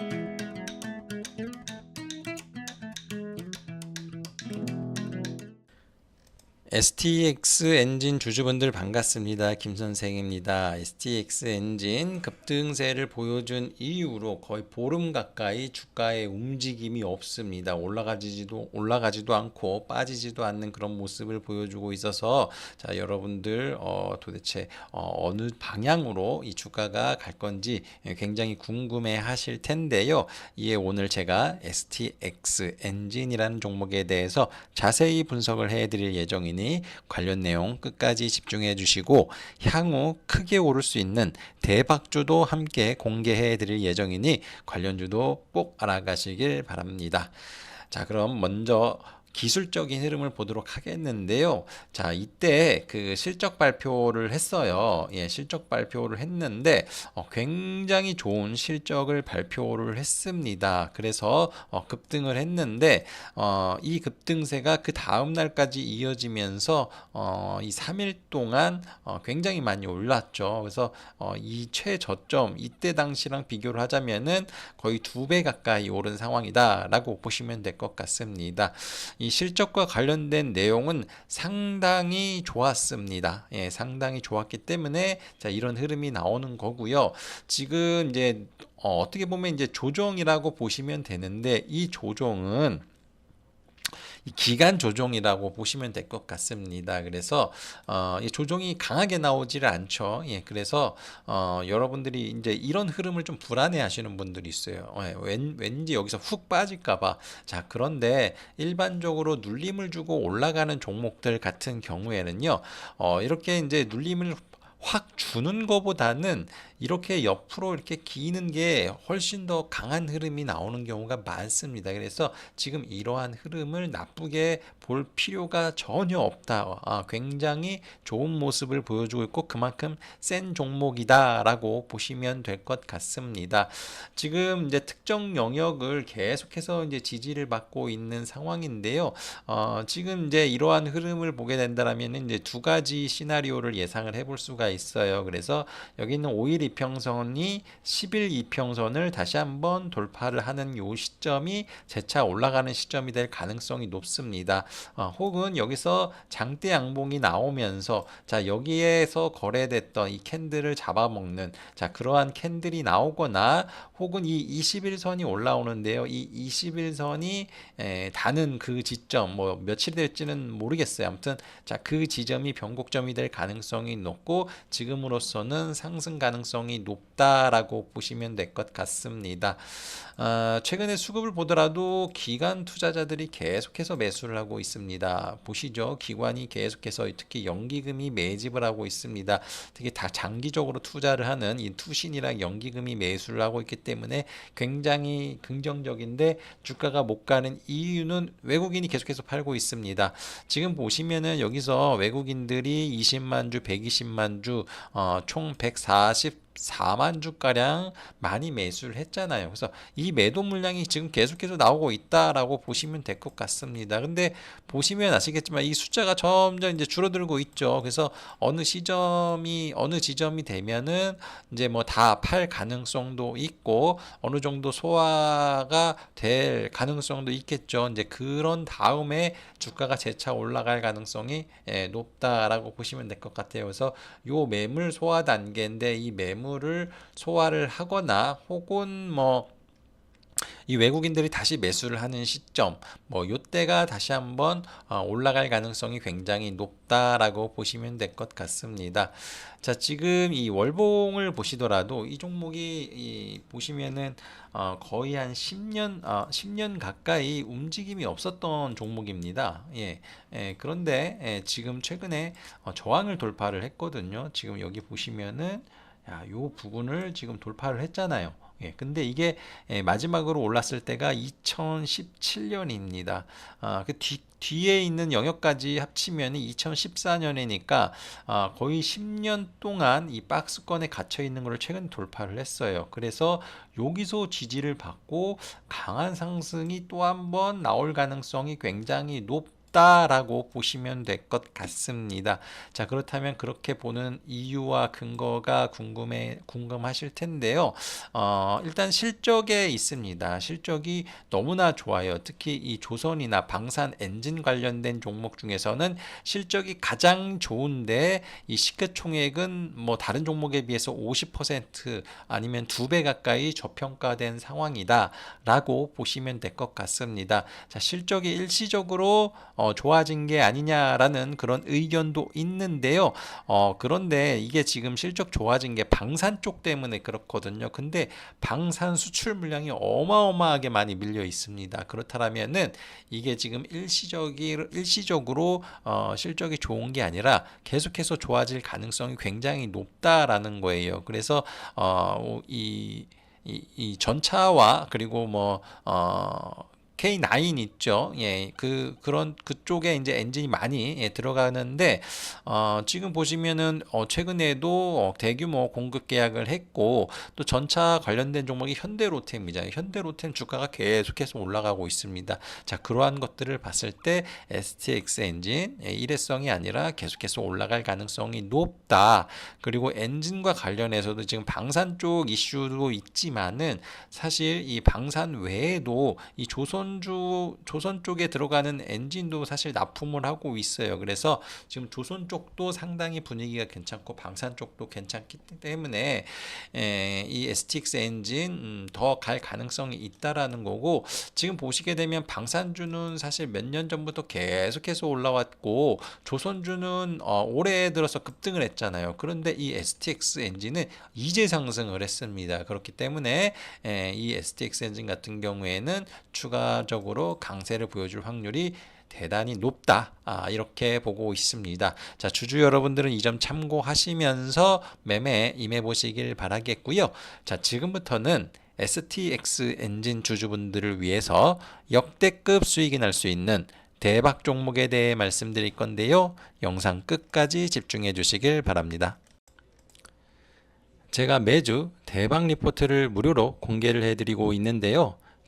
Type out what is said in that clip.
Thank you. STX 엔진 주주분들 반갑습니다. 김 선생입니다. STX 엔진 급등세를 보여준 이후로 거의 보름 가까이 주가의 움직임이 없습니다. 올라가지도 올라가지도 않고 빠지지도 않는 그런 모습을 보여주고 있어서 자 여러분들 어, 도대체 어, 느 방향으로 이 주가가 갈 건지 굉장히 궁금해 하실 텐데요. 이에 오늘 제가 STX 엔진이라는 종목에 대해서 자세히 분석을 해드릴 예정이니. 관련 내용 끝까지 집중해 주시고 향후 크게 오를 수 있는 대박주도 함께 공개해 드릴 예정이니 관련주도 꼭 알아가시길 바랍니다. 자, 그럼 먼저 기술적인 흐름을 보도록 하겠는데요. 자, 이때 그 실적 발표를 했어요. 예, 실적 발표를 했는데 어, 굉장히 좋은 실적을 발표를 했습니다. 그래서 어, 급등을 했는데 어, 이 급등세가 그 다음 날까지 이어지면서 어, 이 3일 동안 어, 굉장히 많이 올랐죠. 그래서 어, 이 최저점 이때 당시랑 비교를 하자면은 거의 두 배 가까이 오른 상황이다라고 보시면 될 것 같습니다. 이 실적과 관련된 내용은 상당히 좋았습니다. 예, 상당히 좋았기 때문에 자, 이런 흐름이 나오는 거고요. 지금 이제 어, 어떻게 보면 이제 조정이라고 보시면 되는데 이 조정은 기간 조정이라고 보시면 될 것 같습니다. 그래서 어, 이 조정이 강하게 나오지를 않죠. 예, 그래서 어, 여러분들이 이제 이런 흐름을 좀 불안해하시는 분들이 있어요. 예, 왠, 왠지 여기서 훅 빠질까봐. 자, 그런데 일반적으로 눌림을 주고 올라가는 종목들 같은 경우에는요, 어, 이렇게 이제 눌림을 확 주는 것보다는 이렇게 옆으로 이렇게 기는 게 훨씬 더 강한 흐름이 나오는 경우가 많습니다. 그래서 지금 이러한 흐름을 나쁘게 볼 필요가 전혀 없다. 아, 굉장히 좋은 모습을 보여주고 있고 그만큼 센 종목이다라고 보시면 될 것 같습니다. 지금 이제 특정 영역을 계속해서 이제 지지를 받고 있는 상황인데요. 어, 지금 이제 이러한 흐름을 보게 된다면 이제 두 가지 시나리오를 예상을 해볼 수가 있어요. 그래서 여기 있는 5일 이평선이 10일 이평선을 다시 한번 돌파를 하는 요 시점이 재차 올라가는 시점이 될 가능성이 높습니다. 어, 혹은 여기서 장대 양봉이 나오면서 자 여기에서 거래됐던 이 캔들을 잡아먹는 자 그러한 캔들이 나오거나 혹은 이 21선이 올라오는데요. 이 21선이 에, 다는 그 지점 뭐 며칠 될지는 모르겠어요. 아무튼 자 그 지점이 변곡점이 될 가능성이 높고 지금으로서는 상승 가능성이 높다라고 보시면 될 것 같습니다. 어, 최근에 수급을 보더라도 기관 투자자들이 계속해서 매수를 하고 있습니다. 보시죠. 기관이 계속해서 특히 연기금이 매집을 하고 있습니다. 특히 다 장기적으로 투자를 하는 이 투신이랑 연기금이 매수를 하고 있기 때문에 굉장히 긍정적인데 주가가 못 가는 이유는 외국인이 계속해서 팔고 있습니다. 지금 보시면은 여기서 외국인들이 20만 주, 120만 주, 어, 총 140 4만 주가량 많이 매수를 했잖아요. 그래서 이 매도 물량이 지금 계속해서 나오고 있다라고 보시면 될 것 같습니다. 근데 보시면 아시겠지만 이 숫자가 점점 이제 줄어들고 있죠. 그래서 어느 시점이 어느 지점이 되면은 이제 뭐 다 팔 가능성도 있고 어느 정도 소화가 될 가능성도 있겠죠. 이제 그런 다음에 주가가 재차 올라갈 가능성이 예, 높다라고 보시면 될 것 같아요. 그래서 요 매물 소화 단계인데 이 매물 매물을 소화를 하거나 혹은 뭐 이 외국인들이 다시 매수를 하는 시점, 뭐 요때가 다시 한번 어, 올라갈 가능성이 굉장히 높다라고 보시면 될 것 같습니다. 자, 지금 이 월봉을 보시더라도 이 종목이 이 보시면은 어, 거의 한 10년, 어, 10년 가까이 움직임이 없었던 종목입니다. 예, 예 그런데 예, 지금 최근에 어, 저항을 돌파를 했거든요. 지금 여기 보시면은 야, 요 부분을 지금 돌파를 했잖아요. 예, 근데 이게 예, 마지막으로 올랐을 때가 2017년입니다. 아, 그 뒤, 뒤에 있는 영역까지 합치면 2014년이니까 아, 거의 10년 동안 이 박스권에 갇혀 있는 것을 최근 돌파를 했어요. 그래서 여기서 지지를 받고 강한 상승이 또 한 번 나올 가능성이 굉장히 높 높다라고 보시면 될 것 같습니다. 자, 그렇다면 그렇게 보는 이유와 근거가 궁금해 궁금하실 텐데요. 어, 일단 실적에 있습니다. 실적이 너무나 좋아요. 특히 이 조선이나 방산 엔진 관련된 종목 중에서는 실적이 가장 좋은데 이 시가총액은 뭐 다른 종목에 비해서 50% 아니면 두 배 가까이 저평가된 상황이다라고 보시면 될 것 같습니다. 자, 실적이 일시적으로 어, 좋아진 게 아니냐라는 그런 의견도 있는데요. 어, 그런데 이게 지금 실적 좋아진 게 방산 쪽 때문에 그렇거든요. 근데 방산 수출 물량이 어마어마하게 많이 밀려 있습니다. 그렇다면은 이게 지금 일시적이 일시적으로 어, 실적이 좋은 게 아니라 계속해서 좋아질 가능성이 굉장히 높다라는 거예요. 그래서 어, 이, 이, 이 전차와 그리고 뭐 어, K9 있죠. 예, 그 그런 그쪽에 이제 엔진이 많이 예, 들어가는데 어, 지금 보시면은 어, 최근에도 어, 대규모 공급 계약을 했고 또 전차 관련된 종목이 현대로템이잖 현대로템 주가가 계속해서 올라가고 있습니다. 자, 그러한 것들을 봤을 때 STX 엔진 예, 일회성이 아니라 계속해서 올라갈 가능성이 높다. 그리고 엔진과 관련해서도 지금 방산 쪽 이슈도 있지만은 사실 이 방산 외에도 이 조선 조선주 조선 쪽에 들어가는 엔진도 사실 납품을 하고 있어요. 그래서 지금 조선 쪽도 상당히 분위기가 괜찮고 방산 쪽도 괜찮기 때문에 에, 이 STX 엔진 음, 더갈 가능성이 있다라는 거고 지금 보시게 되면 방산주는 사실 몇 년 전부터 계속해서 올라왔고 조선주는 어, 올해 들어서 급등을 했잖아요. 그런데 이 STX 엔진은 이제 상승을 했습니다. 그렇기 때문에 에, 이 STX 엔진 같은 경우에는 추가 추가적으로 강세를 보여줄 확률이 대단히 높다. 아, 이렇게 보고 있습니다. 자, 주주 여러분들은 이 점 참고하시면서 매매 임해 보시길 바라겠고요. 자, 지금부터는 STX 엔진 주주분들을 위해서 역대급 수익이 날 수 있는 대박 종목에 대해 말씀드릴 건데요. 영상 끝까지 집중해 주시길 바랍니다. 제가 매주 대박 리포트를 무료로 공개를 해드리고 있는데요.